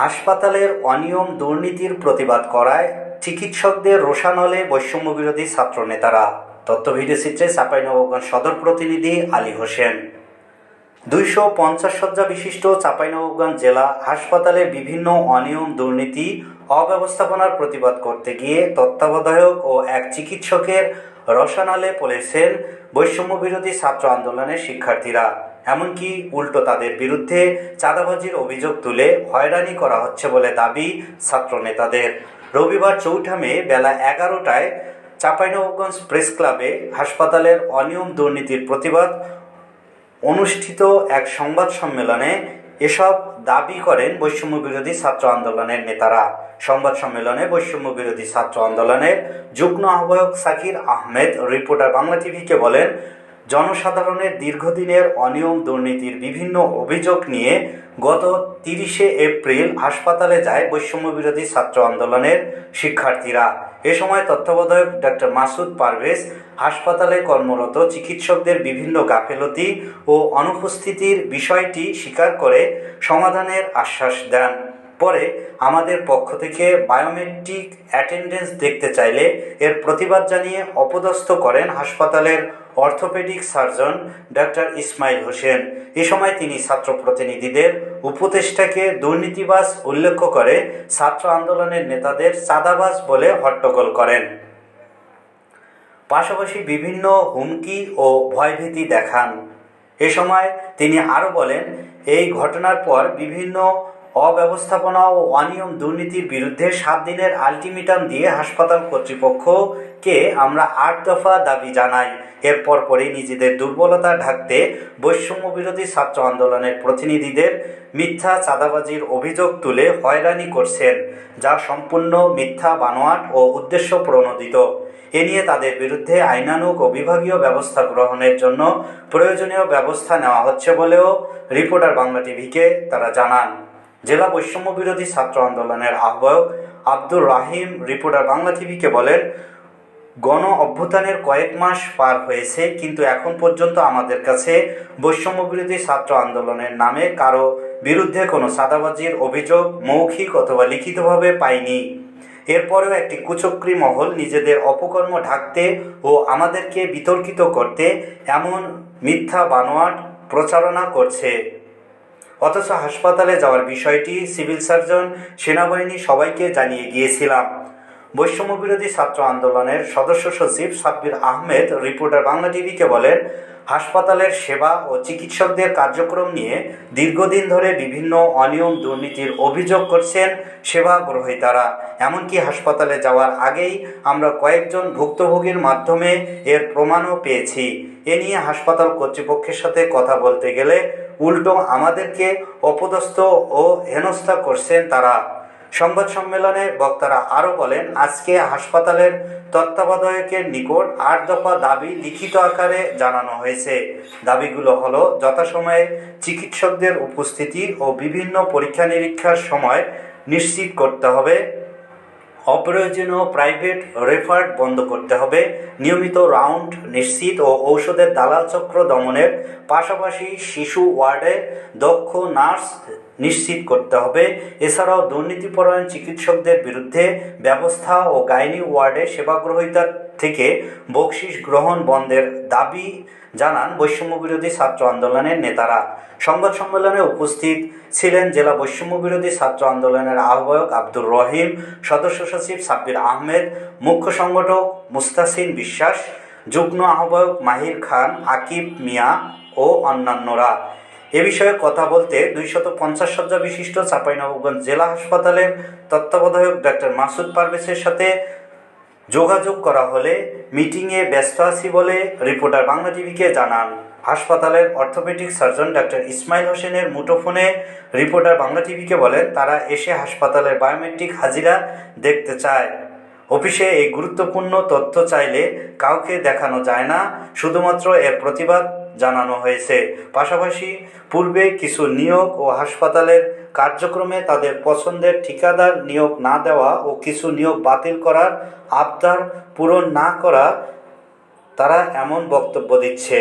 হাসপাতালের অনিয়ম দুর্নীতির প্রতিবাদ করায় চিকিৎসকদের রোষানলে বৈষম্য বিরোধী ছাত্রনেতারা। তথ্য ভিডিও চিত্রে চাঁপাইনবাবগঞ্জ সদর প্রতিনিধি আলী হোসেন। দুইশো পঞ্চাশ শয্যা বিশিষ্ট চাঁপাইনবাবগঞ্জ জেলা হাসপাতালে বিভিন্ন অনিয়ম দুর্নীতি, অব্যবস্থাপনার প্রতিবাদ করতে গিয়ে তত্ত্বাবধায়ক ও এক চিকিৎসকের রসানালে পড়েছেন বৈষম্য বিরোধী ছাত্র আন্দোলনের শিক্ষার্থীরা। এমনকি উল্টো তাদের বিরুদ্ধে চাঁদাবাজির অভিযোগ তুলে হয়রানি করা হচ্ছে বলে দাবি ছাত্র নেতাদের রবিবার চৌঠা মে বেলা এগারোটায় চাঁপাইনবাবগঞ্জ প্রেস ক্লাবে হাসপাতালের অনিয়ম দুর্নীতির প্রতিবাদ অনুষ্ঠিত এক সংবাদ সম্মেলনে এসব দাবি করেন বৈষম্য বিরোধী ছাত্র আন্দোলনের নেতারা। সংবাদ সম্মেলনে বৈষম্য বিরোধী ছাত্র আন্দোলনের যুগ্ম আহ্বায়ক সাকির আহমেদ, রিপোর্টার বাংলা টিভিকে বলেন জনসাধারণের দীর্ঘদিনের অনিয়ম দুর্নীতির বিভিন্ন অভিযোগ নিয়ে গত তিরিশে এপ্রিল হাসপাতালে যায় বৈষম্য বিরোধী ছাত্র আন্দোলনের শিক্ষার্থীরা। এ সময় তত্ত্বাবধায়ক ডক্টর মাসুদ পারভেজ হাসপাতালে কর্মরত চিকিৎসকদের বিভিন্ন গাফেলতি ও অনুপস্থিতির বিষয়টি স্বীকার করে সমাধানের আশ্বাস দেন। পরে আমাদের পক্ষ থেকে বায়োমেট্রিক অ্যাটেন্ডেন্স দেখতে চাইলে এর প্রতিবাদ জানিয়ে অপদস্থ করেন হাসপাতালের orthopaedic surgeon doctor Ismail Hossain. এ সময় তিনি ছাত্র প্রতিনিধিদের উপদেষ্টাকে দুর্নীতিবাজ উল্লেখ করে ছাত্র আন্দোলনের নেতাদের চাঁদাবাজ বলে হট্টগোল করেন। পাশাপাশি বিভিন্ন হুমকি ও ভয়ভীতি দেখান। এ সময় তিনি আরও বলেন, এই ঘটনার পর বিভিন্ন অব্যবস্থাপনা ও অনিয়ম দুর্নীতির বিরুদ্ধে সাত দিনের আলটিমেটাম দিয়ে হাসপাতাল কর্তৃপক্ষকে আমরা আট দফা দাবি জানাই। এরপর পরেই নিজেদের দুর্বলতা ঢাকতে বৈষম্য বিরোধী ছাত্র আন্দোলনের প্রতিনিধিদের মিথ্যা চাঁদাবাজির অভিযোগ তুলে হয়রানি করছেন, যা সম্পূর্ণ মিথ্যা, বানোয়াট ও উদ্দেশ্য প্রণোদিত। এ নিয়ে তাদের বিরুদ্ধে আইনানুগ ও বিভাগীয় ব্যবস্থা গ্রহণের জন্য প্রয়োজনীয় ব্যবস্থা নেওয়া হচ্ছে বলেও রিপোর্টার বাংলা টিভিকে তারা জানান। জেলা বৈষম্য বিরোধী ছাত্র আন্দোলনের আহ্বায়ক আব্দুর রাহিম রিপোর্টার বাংলা টিভিকে বলেন, গণ অভ্যুত্থানের কয়েক মাস পার হয়েছে, কিন্তু এখন পর্যন্ত আমাদের কাছে বৈষম্য বিরোধী ছাত্র আন্দোলনের নামে কারও বিরুদ্ধে কোনো সাদাবাজির অভিযোগ মৌখিক অথবা লিখিতভাবে পাইনি এরপরেও একটি কুচক্রী মহল নিজেদের অপকর্ম ঢাকতে ও আমাদেরকে বিতর্কিত করতে এমন মিথ্যা বানোয়াট প্রচারণা করছে। অথচ হাসপাতালে যাওয়ার বিষয়টি সিভিল সার্জন, সেনাবাহিনী সবাইকে জানিয়ে গিয়েছিলাম। বৈষম্য বিরোধী ছাত্র আন্দোলনের সদস্য সচিব সাব্বির আহমেদ, রিপোর্টার বাংলা টিভিকে বলেন হাসপাতালের সেবা ও চিকিৎসকদের কার্যক্রম নিয়ে দীর্ঘদিন ধরে বিভিন্ন অনিয়ম দুর্নীতির অভিযোগ করছেন সেবা গ্রহীতারা। এমনকি হাসপাতালে যাওয়ার আগেই আমরা কয়েকজন ভুক্তভোগীর মাধ্যমে এর প্রমাণও পেয়েছি। এ নিয়ে হাসপাতাল কর্তৃপক্ষের সাথে কথা বলতে গেলে উল্টো আমাদেরকে অপদস্থ ও হেনস্থা করছেন তারা। সংবাদ সম্মেলনে বক্তারা আরও বলেন, আজকে হাসপাতালের তত্ত্বাবধায়কের নিকট আট দফা দাবি লিখিত আকারে জানানো হয়েছে। দাবিগুলো হলো, যথাসময়ে চিকিৎসকদের উপস্থিতি ও বিভিন্ন পরীক্ষা নিরীক্ষার সময় নিশ্চিত করতে হবে। অপ্রয়োজনীয় প্রাইভেট রেফার্ড বন্ধ করতে হবে। নিয়মিত রাউন্ড নিশ্চিত ও ঔষধের দালাল চক্র দমনের পাশাপাশি শিশু ওয়ার্ডে দক্ষ নার্স নিশ্চিত করতে হবে। এছাড়াও দুর্নীতিপরায়ণ চিকিৎসকদের বিরুদ্ধে ব্যবস্থা ও গাইনি ওয়ার্ডে সেবাগ্রহীতার থেকে বকশিস গ্রহণ বন্ধের দাবি জানান বৈষম্য বিরোধী ছাত্র আন্দোলনের নেতারা। সংবাদ সম্মেলনে উপস্থিত ছিলেন জেলা বৈষম্য বিরোধী ছাত্র আন্দোলনের আহ্বায়ক আব্দুর রহিম, সদস্য সচিব সাব্বির আহমেদ, মুখ্য সংগঠক মুস্তাসিন বিশ্বাস, যুগ্ম আহ্বায়ক মাহির খান, আকিব মিয়া ও অন্যান্যরা। এ বিষয়ে কথা বলতে দুইশত পঞ্চাশ শয্যা বিশিষ্ট চাঁপাইনবাবগঞ্জ জেলা হাসপাতালের তত্ত্বাবধায়ক ডক্টর মাসুদ পারভেজের সাথে যোগাযোগ করা হলে মিটিংয়ে ব্যস্ত আছি বলে রিপোর্টার বাংলা টিভিকে জানান হাসপাতালের অর্থোপেডিক সার্জন ডাক্তার ইসমাইল হোসেনের মুঠোফোনে রিপোর্টার বাংলা টিভিকে বলেন, তারা এসে হাসপাতালের বায়োমেট্রিক হাজিরা দেখতে চায়। অফিসে এই গুরুত্বপূর্ণ তথ্য চাইলে কাউকে দেখানো যায় না। শুধুমাত্র এর প্রতিবাদ জানানো হয়েছে। পাশাপাশি পূর্বে কিছু নিয়োগ ও হাসপাতালের কার্যক্রমে তাদের পছন্দের ঠিকাদার নিয়োগ না দেওয়া ও কিছু নিয়োগ বাতিল করার আবদার পূরণ না করা তারা এমন বক্তব্য দিচ্ছে।